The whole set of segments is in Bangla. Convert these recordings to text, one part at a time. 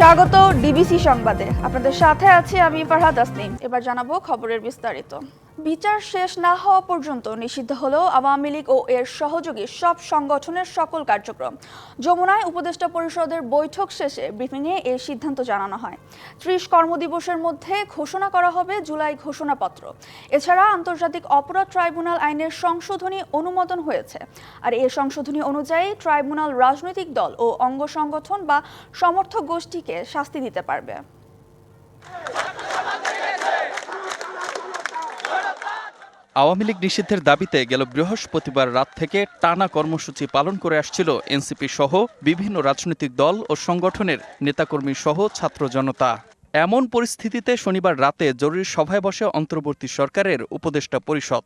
স্বাগত ডিবিসি সংবাদে। আপনাদের সাথে আছি আমি ফারহাদ আসনিম এবার জানাব খবরের বিস্তারিত। বিচার শেষ না হওয়া পর্যন্ত নিষিদ্ধ হলো আওয়ামী লীগ ও এর সহযোগী সব সংগঠনের সকল কার্যক্রম। যমুনায় উপদেষ্টা পরিষদের বৈঠক শেষে ব্রিফিংয়ে এই সিদ্ধান্ত জানানো হয়। ত্রিশ কর্মদিবসের মধ্যে ঘোষণা করা হবে জুলাই ঘোষণাপত্র। এছাড়া আন্তর্জাতিক অপরাধ ট্রাইব্যুনাল আইনের সংশোধনী অনুমোদন হয়েছে। আর এই সংশোধনী অনুযায়ী ট্রাইব্যুনাল রাজনৈতিক দল ও অঙ্গ সংগঠন বা সমর্থক গোষ্ঠীকে শাস্তি দিতে পারবে। আওয়ামী লীগ নিষিদ্ধের দাবিতে গেল বৃহস্পতিবার রাত থেকে টানা কর্মসূচি পালন করে আসছিল এনসিপি সহ বিভিন্ন রাজনৈতিক দল ও সংগঠনের নেতাকর্মী সহ ছাত্র জনতা। এমন পরিস্থিতিতে শনিবার রাতে জরুরি সভায় বসে অন্তর্বর্তী সরকারের উপদেষ্টা পরিষদ।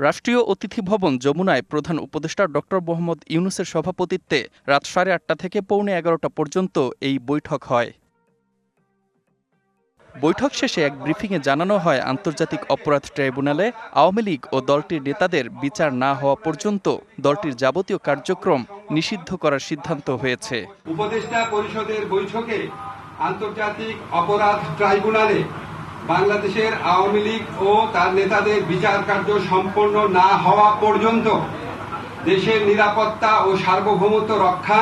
রাষ্ট্রীয় অতিথি ভবন যমুনায় প্রধান উপদেষ্টা ডক্টর মোহাম্মদ ইউনুসের সভাপতিত্বে রাত সাড়ে আটটা থেকে পৌনে এগারোটা পর্যন্ত এই বৈঠক হয়। বৈঠক শেষে এক ব্রিফিংয়ে জানানো হয়, আন্তর্জাতিক অপরাধ ট্রাইব্যুনালে আওয়ামী লীগ ও দলটির নেতাদের বিচার না হওয়া পর্যন্ত দলটির যাবতীয় কার্যক্রম নিষিদ্ধ করার সিদ্ধান্ত হয়েছে। উপদেষ্টা পরিষদের বৈঠকে আন্তর্জাতিক অপরাধ ট্রাইব্যুনালে বাংলাদেশের আওয়ামী লীগ ও তার নেতাদের বিচার কার্য সম্পন্ন না হওয়া পর্যন্ত দেশের নিরাপত্তা ও সার্বভৌমত্ব রক্ষা,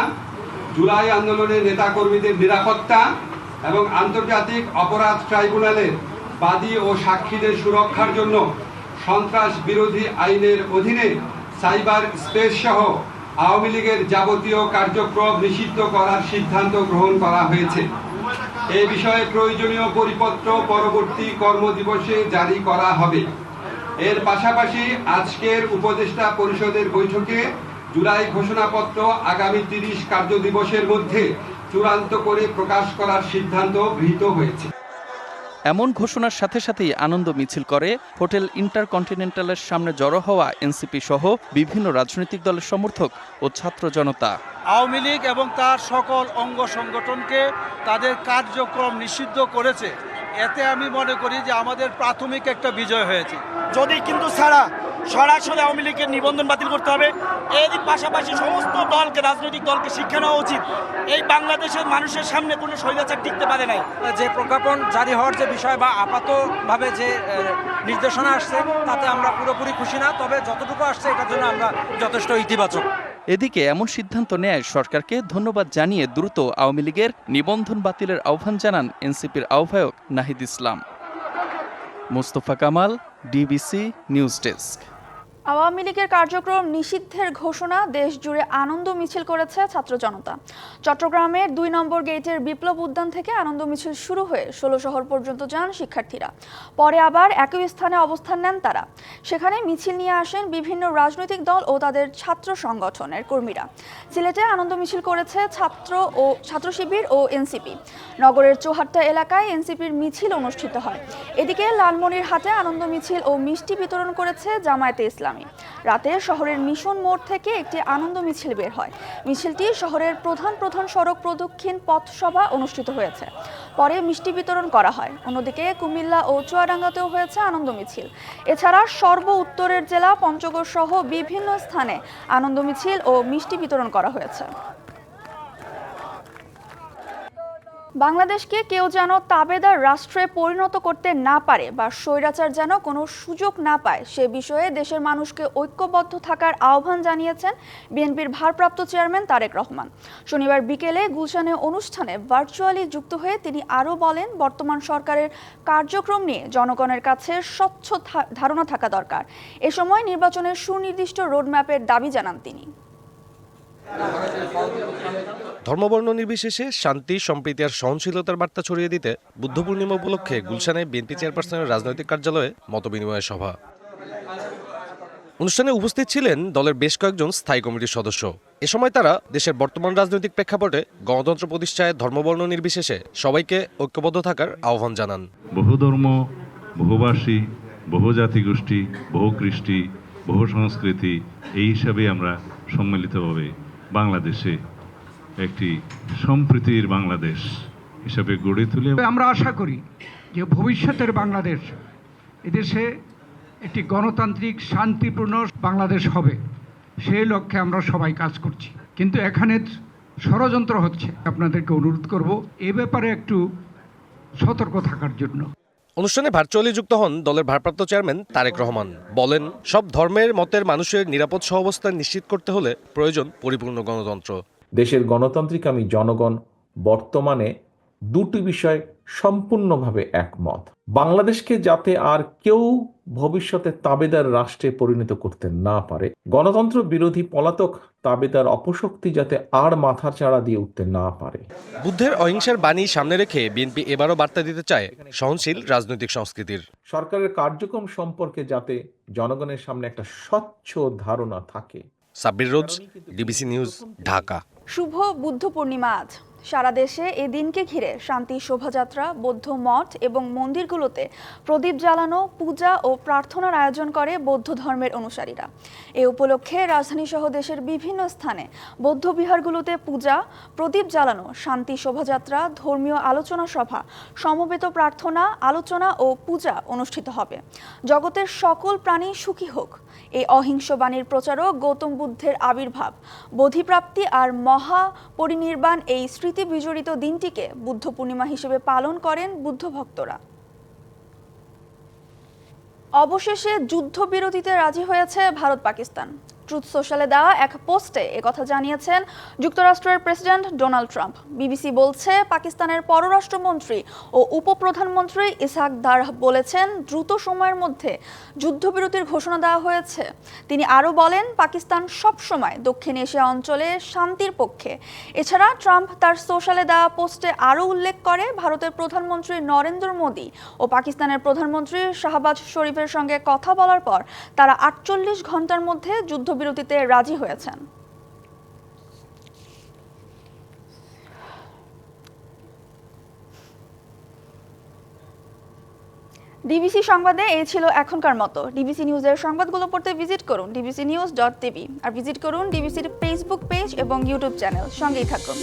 জুলাই আন্দোলনের নেতাকর্মীদের নিরাপত্তা এবং আন্তর্জাতিক অপরাধ ট্রাইব্যুনালের বাদী ও সাক্ষীদের সুরক্ষার জন্য সন্ত্রাস বিরোধী আইনের অধীনে সাইবার স্পেস সহ আওয়ামী লীগের যাবতীয় কার্যক্রম নিষিদ্ধ করার সিদ্ধান্ত গ্রহণ করা হয়েছে। এ বিষয়ে প্রয়োজনীয় পরিপত্র পরবর্তী কর্মদিবসে জারি করা হবে। এর পাশাপাশি আজকের উপদেষ্টা পরিষদের বৈঠকে জুলাই ঘোষণাপত্র আগামী তিরিশ কার্যদিবসের মধ্যে চূড়ান্ত করে প্রকাশ করার সিদ্ধান্ত গৃহীত হয়েছে। এমন ঘোষণার সাথে সাথেই আনন্দ মিছিল করে হোটেল ইন্টারকন্টিনেন্টালের সামনে জড়ো হওয়া এনসিপি সহ বিভিন্ন রাজনৈতিক দলের সমর্থক ও ছাত্র জনতা। আওয়ামী লীগ এবং তার সকল অঙ্গ সংগঠনকে তাদের কার্যক্রম নিষিদ্ধ করেছে। এতে আমি মনে করি যে আমাদের প্রাথমিক একটা বিজয় হয়েছে। যদি কিন্তু ছাড়া সরাসরি আওয়ামী লীগের নিবন্ধন বাতিল করতে হবে। এর পাশাপাশি সমস্ত দলকে রাজনৈতিক দলকে শিক্ষা নেওয়া উচিত। এই বাংলাদেশের মানুষের সামনে কোনো স্বৈরাচার টিকতে পারে নাই। যে প্রজ্ঞাপন জারি হওয়ার যে বিষয় বা আপাতভাবে যে নির্দেশনা আসছে তাতে আমরা পুরোপুরি খুশি না। তবে যতটুকু আসছে এটার জন্য আমরা যথেষ্ট ইতিবাচক। এদিকে এমন সিদ্ধান্ত নেয় সরকারকে। ধন্যবাদ জানিয়ে দ্রুত আওয়ামী লীগের নিবন্ধন বাতিলের আহ্বান জানান এনসিপির আহ্বায়ক Nahid Islam. Mostafa Kamal DBC news desk. Awami লীগের কার্যক্রম নিষিদ্ধের ঘোষণা দেশ জুড়ে আনন্দ মিছিল করেছে ছাত্র জনতা। চট্টগ্রামের দুই নম্বর গেটের বিপ্লব উদ্যান থেকে আনন্দ মিছিল শুরু হয়ে ষোলো শহর পর্যন্ত যান শিক্ষার্থীরা। পরে আবার একই স্থানে অবস্থান নেন তারা। সেখানে মিছিল নিয়ে আসেন বিভিন্ন রাজনৈতিক দল ও তাদের ছাত্র সংগঠনের কর্মীরা। সিলেটে আনন্দ মিছিল করেছে ছাত্র ও ছাত্র শিবির ও এনসিপি। নগরের চৌহাট্টা এলাকায় এনসিপির মিছিল অনুষ্ঠিত হয়। এদিকে লালমনির হাটে আনন্দ মিছিল ও মিষ্টি বিতরণ করেছে জামায়াতে ইসলামী। রাতে শহরের মিশন মোড় থেকে একটি আনন্দ মিছিল বের হয়। মিছিলটি শহরের প্রধান প্রধান সড়ক প্রদক্ষিণ পথসভা অনুষ্ঠিত হয়েছে। পরে মিষ্টি বিতরণ করা হয়। অন্যদিকে কুমিল্লা ও চুয়াডাঙ্গাতেও হয়েছে আনন্দ মিছিল। এছাড়া সর্ব উত্তরের জেলা পঞ্চগড় সহ বিভিন্ন স্থানে আনন্দ মিছিল ও মিষ্টি বিতরণ করা হয়েছে। বাংলাদেশকে কেউ যেন তাবেদার রাষ্ট্রে পরিণত করতে না পারে বা স্বৈরাচার যেন কোনো সুযোগ না পায়, সে বিষয়ে দেশের মানুষকে ঐক্যবদ্ধ থাকার আহ্বান জানিয়েছেন বিএনপির ভারপ্রাপ্ত চেয়ারম্যান তারেক রহমান। শনিবার বিকেলে গুলশানে অনুষ্ঠানে ভার্চুয়ালি যুক্ত হয়ে তিনি আরও বলেন, বর্তমান সরকারের কার্যক্রম নিয়ে জনগণের কাছে স্বচ্ছ ধারণা থাকা দরকার। এ সময় নির্বাচনের সুনির্দিষ্ট রোডম্যাপের দাবি জানান তিনি। ধর্মবর্ণ নির্বিশেষে শান্তি, সম্প্রীতি আর সহনশীলতার বার্তা ছড়িয়ে দিতে বুদ্ধ পূর্ণিমা উপলক্ষে গুলশানে বিএনপি চেয়ারপারসনের রাজনৈতিক কার্যালয়ে মতবিনিময় সভা। অনুষ্ঠানে উপস্থিত ছিলেন দলের বেশ কয়েকজন স্থায়ী কমিটির সদস্য। এ সময় তারা দেশের বর্তমান রাজনৈতিক প্রেক্ষাপটে গণতন্ত্র প্রতিষ্ঠায় ধর্মবর্ণ নির্বিশেষে সবাইকে ঐক্যবদ্ধ থাকার আহ্বান জানান। বহু ধর্ম বহুভাষী বহু জাতিগোষ্ঠী বহু কৃষ্টি, বহু সংস্কৃতি, এই হিসাবে আমরা সম্মিলিতভাবে বাংলাদেশে একটি সম্প্রীতির বাংলাদেশ হিসাবে গড়ে তুলে আমরা আশা করি যে ভবিষ্যতের বাংলাদেশ এদেশে একটি গণতান্ত্রিক, শান্তিপূর্ণ বাংলাদেশ হবে। সেই লক্ষ্যে আমরা সবাই কাজ করছি। কিন্তু এখানে ষড়যন্ত্র হচ্ছে। আপনাদেরকে অনুরোধ করব, এ ব্যাপারে একটু সতর্ক থাকার জন্য। অনুষ্ঠানে ভার্চুয়ালি যুক্ত হন দলের ভারপ্রাপ্ত চেয়ারম্যান তারেক রহমান। বলেন, সব ধর্মের, মতের, মানুষের নিরাপদ সহাবস্থান নিশ্চিত করতে হলে প্রয়োজন পরিপূর্ণ গণতন্ত্র। দেশের গণতান্ত্রিক আমি জনগণ বর্তমানে দুটি বিষয় সম্পূর্ণভাবে একমত। বাংলাদেশকে যাতে আর কেউ ভবিষ্যতে তাবেদার রাষ্ট্রে পরিণত করতে না পারে গণতন্ত্র বিরোধী পলাতক তাবেদার অপশক্তি যাতে আর মাথার চাড়া দিয়ে উঠতে না পারে। বুদ্ধের অহিংসার বাণী সামনে রেখে বিএনপি এবারও বার্তা দিতে চায় সহনশীল রাজনৈতিক সংস্কৃতির। সরকারের কার্যক্রম সম্পর্কে যাতে জনগণের সামনে একটা স্বচ্ছ ধারণা থাকে। Sabbir Roz DBC news Dhaka. শুভ বুদ্ধ পূর্ণিমা আজ। সারা দেশে এ দিনকে ঘিরে শান্তি শোভাযাত্রা, বৌদ্ধ মঠ এবং মন্দিরগুলোতে প্রদীপ জ্বালানো, পূজা ও প্রার্থনার আয়োজন করে বৌদ্ধ ধর্মের অনুসারীরা। এ উপলক্ষে রাজধানী সহ দেশের বিভিন্ন স্থানে বৌদ্ধ বিহারগুলোতে পূজা, প্রদীপ জ্বালানো, শান্তি শোভাযাত্রা, ধর্মীয় আলোচনা সভা, সমবেত প্রার্থনা, আলোচনা ও পূজা অনুষ্ঠিত হবে। জগতের সকল প্রাণী সুখী হোক। এই অহিংস বাণীর প্রচারক গৌতম বুদ্ধের আবির্ভাব। বোধিপ্রাপ্তি আর মহা পরিনির্বাণ এই স্মৃতি বিজড়িত দিনটিকে বুদ্ধ পূর্ণিমা হিসেবে পালন করেন বুদ্ধ ভক্তরা। অবশেষে যুদ্ধবিরতিতে রাজি হয়েছে ভারত পাকিস্তান ট্রুথ সোশ্যালে দেওয়া এক পোস্টে একথা জানিয়েছেন যুক্তরাষ্ট্রের প্রেসিডেন্ট ডোনাল্ড ট্রাম্প। বিবিসি বলছে, পাকিস্তানের পররাষ্ট্রমন্ত্রী ও উপপ্রধানমন্ত্রী ইসহাক দার বলেছেন, দ্রুত সময়ের মধ্যে যুদ্ধবিরতির ঘোষণা দেওয়া হয়েছে। তিনি আরও বলেন, পাকিস্তান সবসময় দক্ষিণ এশিয়া অঞ্চলে শান্তির পক্ষে। এছাড়া ট্রাম্প তার সোশ্যালে দেওয়া পোস্টে আরও উল্লেখ করে, ভারতের প্রধানমন্ত্রী নরেন্দ্র মোদী ও পাকিস্তানের প্রধানমন্ত্রী শাহবাজ শরীফের সঙ্গে কথা বলার পর তারা আটচল্লিশ ঘণ্টার মধ্যে যুদ্ধবিরতিতে রাজি হয়েছেন। ডিবিসি সংবাদে এই ছিল এখনকার মতো। ডিবিসি নিউজের সংবাদগুলো পড়তে ভিজিট করুন ডিবিসি নিউজ ডট টিভি। আর ভিজিট করুন ডিবিসির ফেসবুক পেজ এবং ইউটিউব চ্যানেল সঙ্গেই থাকুন।